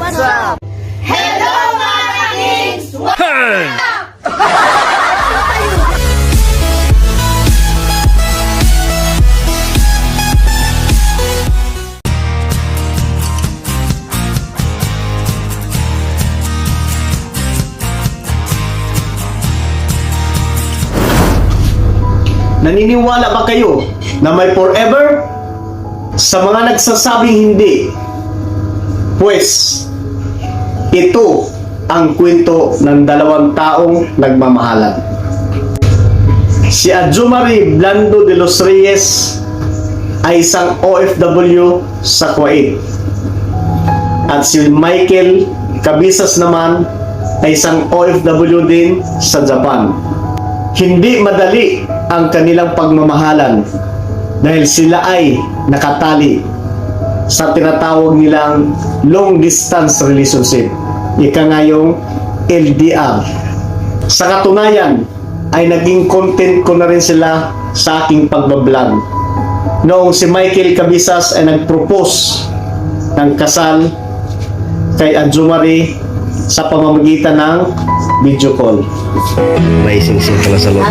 What's up? Naniniwala ba kayo na may forever? Sa mga nagsasabing hindi, pues, ito ang kwento ng dalawang taong nagmamahalan. Si Adjumari Blando de los Reyes ay isang OFW sa Kuwait. At si Michael Cabisas naman ay isang OFW din sa Japan. Hindi madali ang kanilang pagmamahalan dahil sila ay nakatali sa tinatawag nilang long distance relationship. Ika nga yung LDR. Sa katunayan, ay naging content ko na rin sila sa aking pagbablog. Noong si Michael Cabisas ay nag-propose ng kasal kay Adjumari sa pamamagitan ng video call. May sing-sing pala sa loob.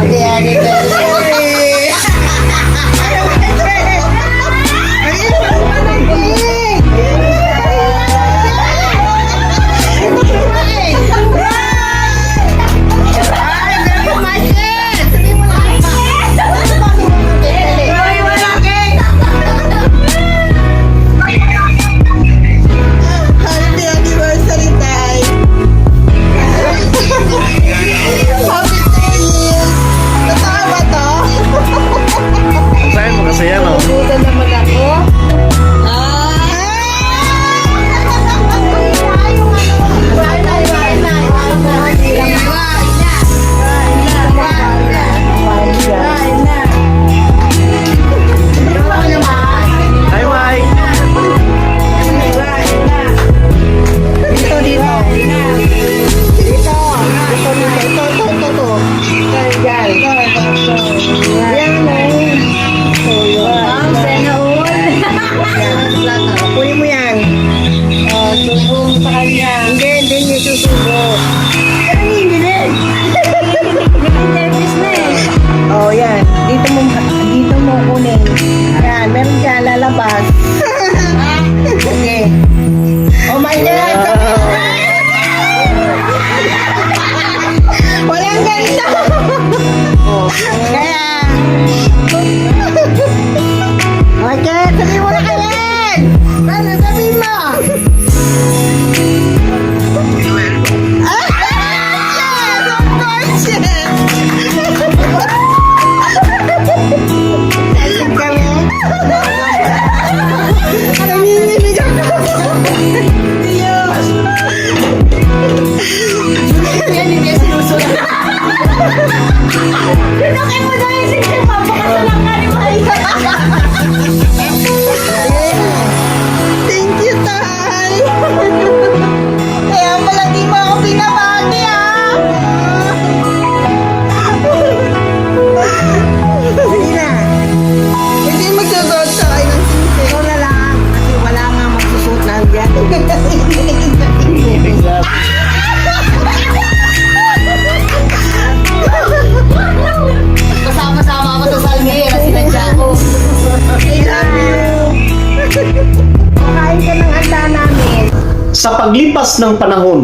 Sa paglipas ng panahon,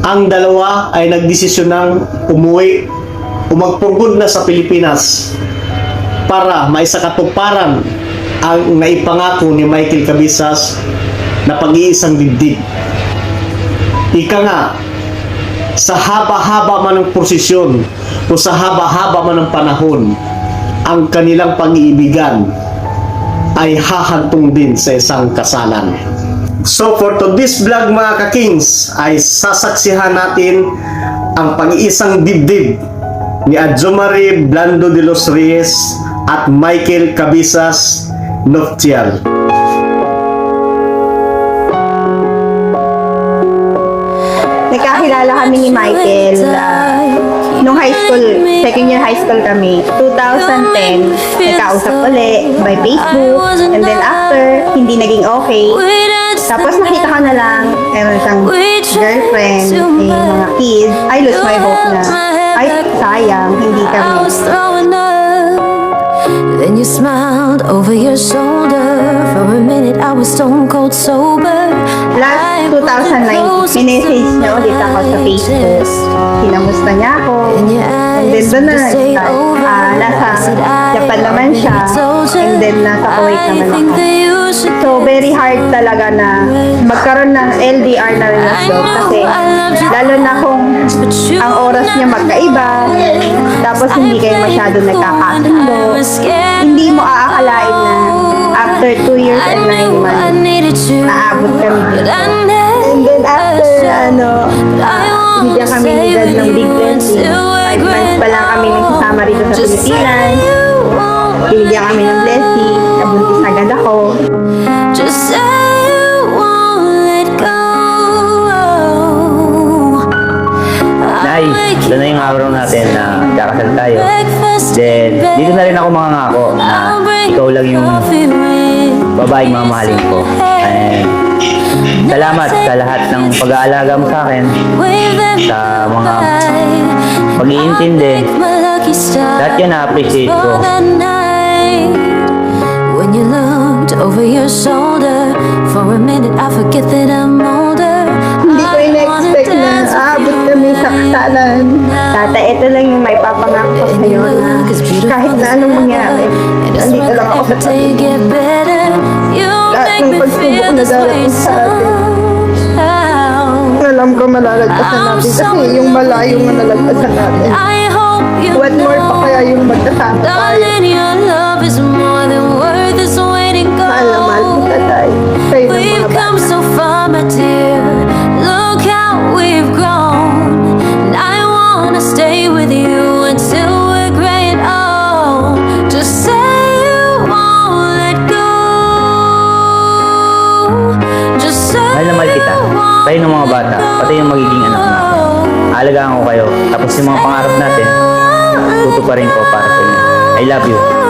ang dalawa ay nagdesisyon ng umuwi o magpurgod na sa Pilipinas para maisakatuparan ang naipangako ni Michael Cabisas na pag-iisang dibdib. Ika nga, sa haba-haba man ng prosesyon o sa haba-haba man ng panahon, ang kanilang pag-iibigan ay hahantong din sa isang kasalan. So for today's vlog mga ka-kings ay sasaksihan natin ang pag-iisang dibdib ni Adjomari Blando de los Reyes at Michael Cabisas Nuptial. Nagkakilala kami ni Michael ah, nung high school, second year high school kami. 2010, nagkausap uli by Facebook. And then after, hindi naging okay. Tapos nakita ko na lang, meron siyang girlfriend, eh, mga kids. I lose my hope na, ay, sayang, hindi kami. Then you smiled over your shoulder. For a minute, I was stone cold sober. Last 2019, minessage niya ulit ako sa Facebook. Kinamusta niya ako. And then doon na nag-start. Ah, nasa Japan naman siya. And then nasa Kuwait naman ako. So, very hard talaga na magkaroon ng LDR na relasyon kasi lalo na kung ang oras niya magkaiba, tapos hindi kayo masyado nagkakasundo, hindi mo aakalain na after 2 years and 9 months, naabot kami dito. And then after, ano, binigyan kami ni Dad ng big blessing. 5 months pa lang kami nagsasama rito sa Pilipinas. Binigyan kami ng ito na yung araw natin na kakasal tayo. Then, dito na rin ako mangangako na ikaw lang yung babaeng mamahalin ko. And, salamat sa lahat ng pag-aalaga mo sa akin, sa mga pag-iintindi. Lahat yan na-appreciate ko. When you looked over your shoulder For a minute I forget that I'm older sa kasalan. Tata, ito lang yung may papangako ko sa'yo na kahit na anong mangyari, nandito lang ako sa tabi. Lahat ng pagsubok na darating sa atin. Alam ko malalagpasan natin kasi yung malayo na nalagpasan natin. What more pa kaya yung magkasama tayo? Bata, pati yung magiging anak natin. Alagaan ko kayo. Tapos yung mga pangarap natin, tutuparin ko para sa inyo. I love you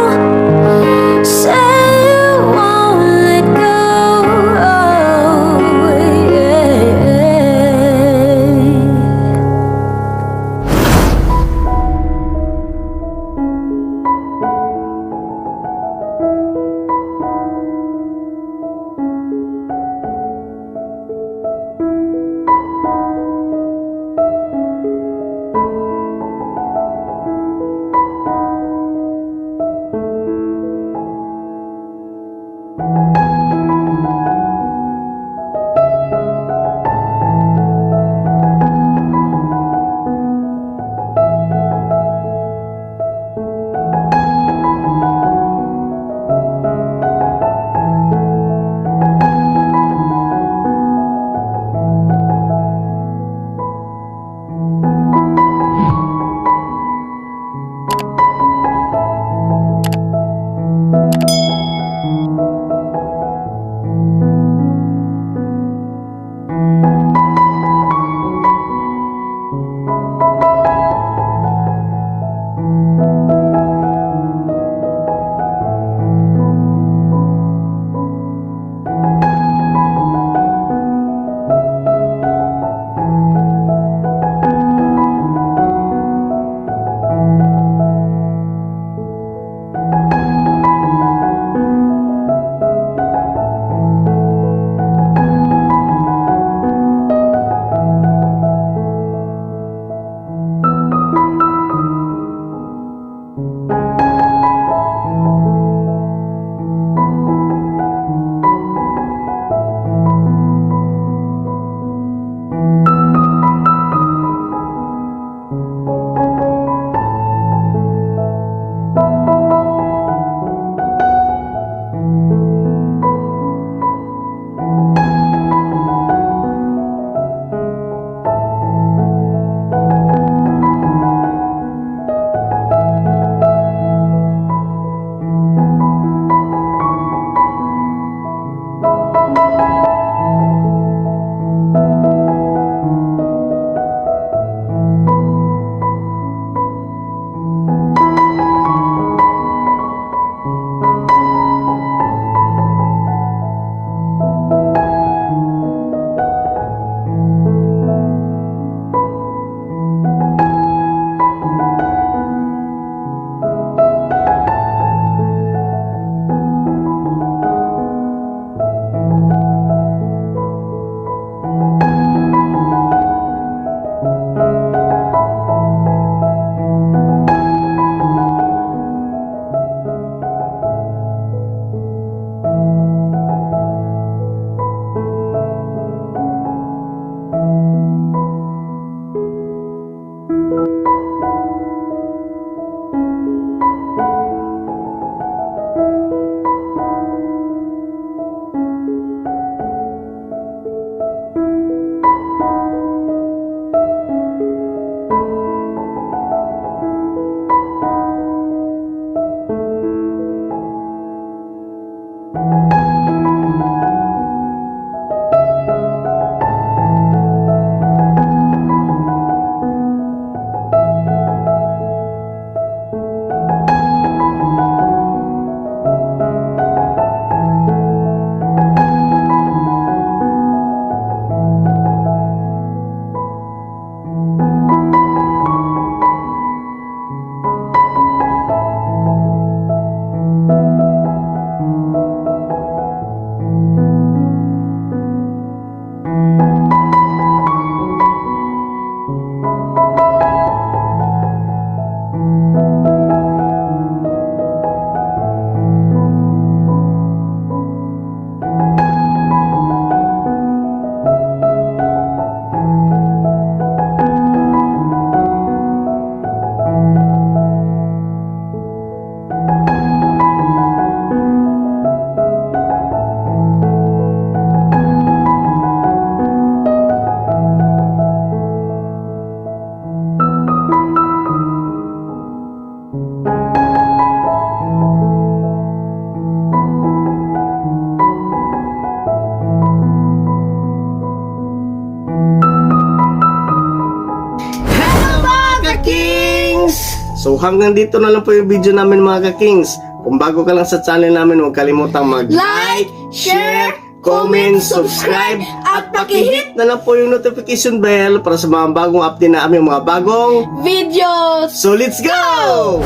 hanggang dito na lang po yung video namin mga ka-kings. Kung bago ka lang sa channel namin, huwag kalimutang mag-like, share, comment, subscribe, at pakihit na lang po yung notification bell para sa mga bagong update na aming mga bagong Videos! So let's go!